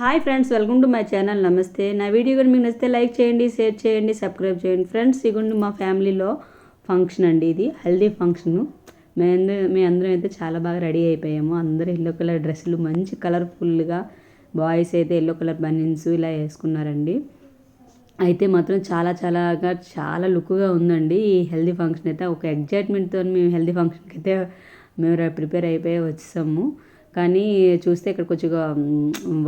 Hi friends welcome to my channel నమస్తే నా video కూడా మీకు నచ్చితే లైక్ చేయండి షేర్ చేయండి సబ్స్క్రైబ్ చేయండి. ఫ్రెండ్స్ ఇగుండి మా ఫ్యామిలీలో ఫంక్షన్ అండి ఇది. హెల్దీ ఫంక్షను మేము మేము అందరం అయితే చాలా బాగా రెడీ అయిపోయాము. అందరూ ఎల్లో కలర్ డ్రెస్సులు మంచి కలర్ఫుల్గా బాయ్స్ అయితే ఎల్లో కలర్ బనిన్స్ ఇలా వేసుకున్నారండి. అయితే మాత్రం చాలా చాలాగా చాలా లుక్గా ఉందండి ఈ హెల్దీ ఫంక్షన్ అయితే. ఒక ఎగ్జైట్మెంట్తో మేము హెల్దీ ఫంక్షన్కి అయితే మేము ప్రిపేర్ అయిపోయి వచ్చేసాము. కానీ చూస్తే ఇక్కడ కొంచెం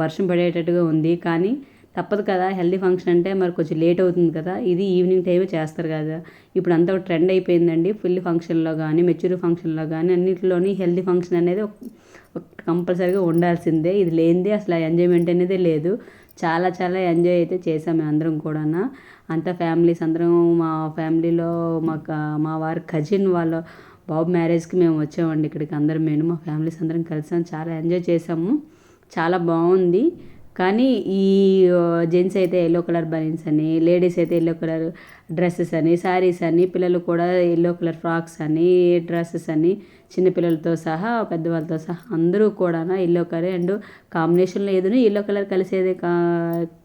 వర్షం పడేటట్టుగా ఉంది. కానీ తప్పదు కదా హెల్దీ ఫంక్షన్ అంటే మరి కొంచెం లేట్ అవుతుంది కదా ఇది ఈవినింగ్ టైమే చేస్తారు కదా. ఇప్పుడు అంతా ట్రెండ్ అయిపోయిందండి ఫుల్ ఫంక్షన్లో కానీ మెచ్యూర్ ఫంక్షన్లో కానీ అన్నింటిలోని హెల్దీ ఫంక్షన్ అనేది కంపల్సరీగా ఉండాల్సిందే. ఇది లేనిదే అసలు ఎంజాయ్మెంట్ అనేది లేదు. చాలా చాలా ఎంజాయ్ అయితే చేసాం మేము అందరం కూడా అంతా ఫ్యామిలీస్ అందరం మా ఫ్యామిలీలో మా మా వారి కజిన్ వాళ్ళ బాబు మ్యారేజ్కి మేము వచ్చామండి ఇక్కడికి అందరం మేము మా ఫ్యామిలీస్ అందరం కలిసాం చాలా ఎంజాయ్ చేసాము చాలా బాగుంది. కానీ ఈ జెంట్స్ అయితే ఎల్లో కలర్ బనీన్స్ అని లేడీస్ అయితే ఎల్లో కలర్ డ్రెస్సెస్ అని శారీస్ అని పిల్లలు కూడా ఎల్లో కలర్ ఫ్రాక్స్ అని డ్రెస్సెస్ అని చిన్నపిల్లలతో సహా పెద్దవాళ్ళతో సహా అందరూ కూడా ఎల్లో కలర్ అండ్ కాంబినేషన్లో ఏదో ఎల్లో కలర్ కలిసేది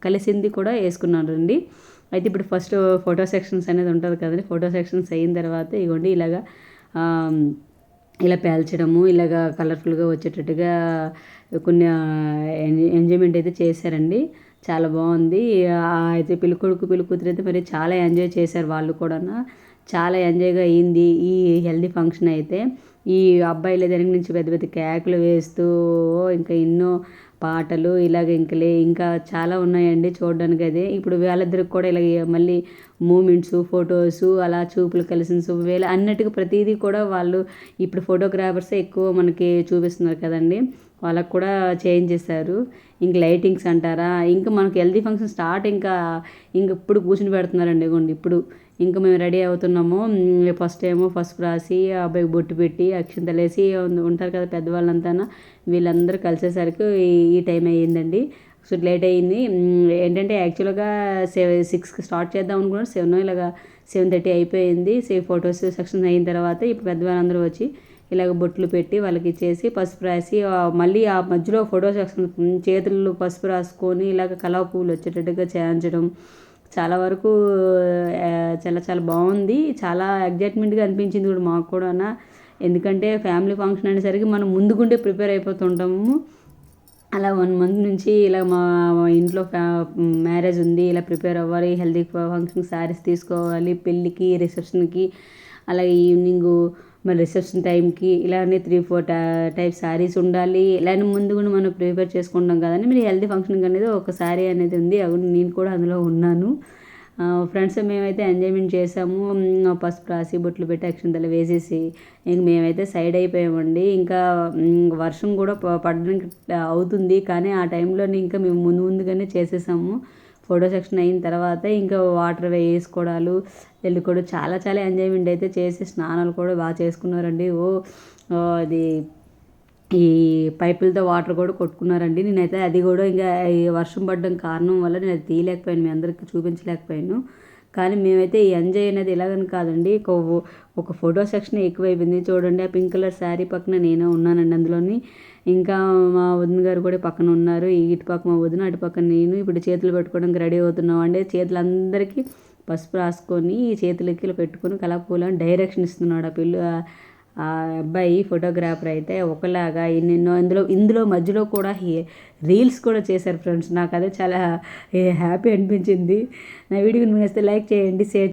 కలిసింది కూడా వేసుకున్నారండి. అయితే ఇప్పుడు ఫస్ట్ ఫోటో సెక్షన్స్ అనేది ఉంటుంది కదండి ఫోటో సెక్షన్స్ అయిన తర్వాత ఇగోండి ఇలాగా ఇలా పేల్చడము ఇలాగ కలర్ఫుల్గా వచ్చేటట్టుగా కొన్ని ఎంజాయ్మెంట్ అయితే చేశారండి. చాలా బాగుంది. అయితే పిల్లికొడుకు పిల్లికూతురు అయితే మరి చాలా ఎంజాయ్ చేశారు వాళ్ళు కూడా చాలా ఎంజాయ్గా అయింది ఈ హెల్దీ ఫంక్షన్ అయితే. ఈ అబ్బాయిల దగ్గర నుంచి పెద్ద పెద్ద కేకులు వేస్తూ ఇంకా ఎన్నో పాటలు ఇలాగ ఇంకలే ఇంకా చాలా ఉన్నాయండి చూడడానికి అదే ఇప్పుడు వాళ్ళిద్దరికి కూడా ఇలాగ మళ్ళీ మూమెంట్స్ ఫొటోస్ అలా చూపులు కలిసిన వేళ అన్నట్టుగా ప్రతిదీ కూడా వాళ్ళు ఇప్పుడు ఫోటోగ్రాఫర్స్ ఎక్కువ మనకి చూపిస్తున్నారు కదండి. వాళ్ళకు కూడా చేంజ్ చేశారు. ఇంక లైటింగ్స్ అంటారా ఇంకా మనకి హెల్దీ ఫంక్షన్ స్టార్ట్ ఇంకా ఇంక ఇప్పుడు కూర్చుని పెడుతున్నారండి ఇవ్వండి ఇప్పుడు. ఇంకా మేము రెడీ అవుతున్నాము. ఫస్ట్ ఏమో ఫస్ట్ రాసి అబ్బాయికి బొట్టు పెట్టి అక్షంతలేసి ఉంటారు కదా పెద్దవాళ్ళంతా వీళ్ళందరూ కలిసేసరికి ఈ ఈ టైం అయ్యిందండి. సో లేట్ అయ్యింది. ఏంటంటే యాక్చువల్గా సెవెన్ సిక్స్కి స్టార్ట్ చేద్దాం అనుకున్నాను. సెవెన్ ఇలాగా సెవెన్ థర్టీ అయిపోయింది. సేవ్ ఫొటోస్ సెక్షన్ అయిన తర్వాత ఇప్పుడు పెద్దవాళ్ళందరూ వచ్చి ఇలాగ బొట్లు పెట్టి వాళ్ళకి ఇచ్చేసి పసుపు రాసి మళ్ళీ ఆ మధ్యలో ఫోటో సెక్షన్ చేతులు పసుపు రాసుకొని ఇలాగ కలవ పువ్వులు వచ్చేటట్టుగా చేయించడం చాలా వరకు చాలా చాలా బాగుంది. చాలా ఎగ్జైట్మెంట్గా అనిపించింది కూడా మాకు కూడా ఎందుకంటే ఫ్యామిలీ ఫంక్షన్ అనేసరికి మనం ముందుకుంటే ప్రిపేర్ అయిపోతుంటాము. అలా వన్ మంత్ నుంచి ఇలా మా ఇంట్లో ఫ్యా మ్యారేజ్ ఉంది. ఇలా ప్రిపేర్ అవ్వాలి హెల్దీ ఫంక్షన్ శారీస్ తీసుకోవాలి పెళ్ళికి రిసెప్షన్కి అలాగే ఈవినింగ్ మరి రిసెప్షన్ టైంకి ఇలానే త్రీ ఫోర్ టైప్ శారీస్ ఉండాలి. ఇలానే ముందు కూడా మనం ప్రిపేర్ చేసుకుంటాం కదండి. మీరు హెల్దీ ఫంక్షన్ అనేది ఒక శారీ అనేది ఉంది. అవును నేను కూడా అందులో ఉన్నాను. ఫ్రెండ్స్ మేమైతే ఎంజాయ్మెంట్ చేసాము. పసుపు రాసి బొట్లు పెట్టి అక్షంతలు వేసేసి ఇంక మేమైతే సైడ్ అయిపోయామండి. ఇంకా వర్షం కూడా పడడానికి అవుతుంది. కానీ ఆ టైంలో ఇంకా మేము ముందు ముందుగానే చేసేసాము. ఫోటో సెక్షన్ అయిన తర్వాత ఇంకా వాటర్ వేసుకోవడాలు వెళ్ళి కూడా చాలా చాలా ఎంజాయ్మెంట్ అయితే చేసి స్నానాలు కూడా బాగా చేసుకున్నారండి. ఓ అది ఈ పైపులతో వాటర్ కూడా కొట్టుకున్నారండి. నేనైతే అది కూడా ఇంకా వర్షం పడడం కారణం వల్ల నేను అది తీయలేకపోయాను. మీ అందరికి చూపించలేకపోయాను. కానీ మేమైతే ఈ ఎంజాయ్ అనేది ఇలాగని కాదండి. ఒక ఒక ఫోటో సెక్షన్ ఎక్కువైపోయింది. చూడండి ఆ పింక్ కలర్ శారీ పక్కన నేనే ఉన్నానండి అందులోని. ఇంకా మా వదిన గారు కూడా పక్కన ఉన్నారు. ఇటు పక్క మా వదిన అటు పక్కన నేను ఇప్పుడు చేతులు పెట్టుకోవడానికి రెడీ అవుతున్నాం అండి. చేతులు అందరికీ పసుపు రాసుకొని చేతులకి పెట్టుకొని కలపూలని డైరెక్షన్ ఇస్తున్నాడు ఆ పిల్ల ఆ అబ్బాయి ఫోటోగ్రాఫర్ అయితే ఒకలాగా ఎన్నెన్నో ఇందులో ఇందులో మధ్యలో కూడా రీల్స్ కూడా చేశారు ఫ్రెండ్స్. నాకు అదే చాలా హ్యాపీ అనిపించింది. నా వీడియోని మీరు లైక్ చేయండి షేర్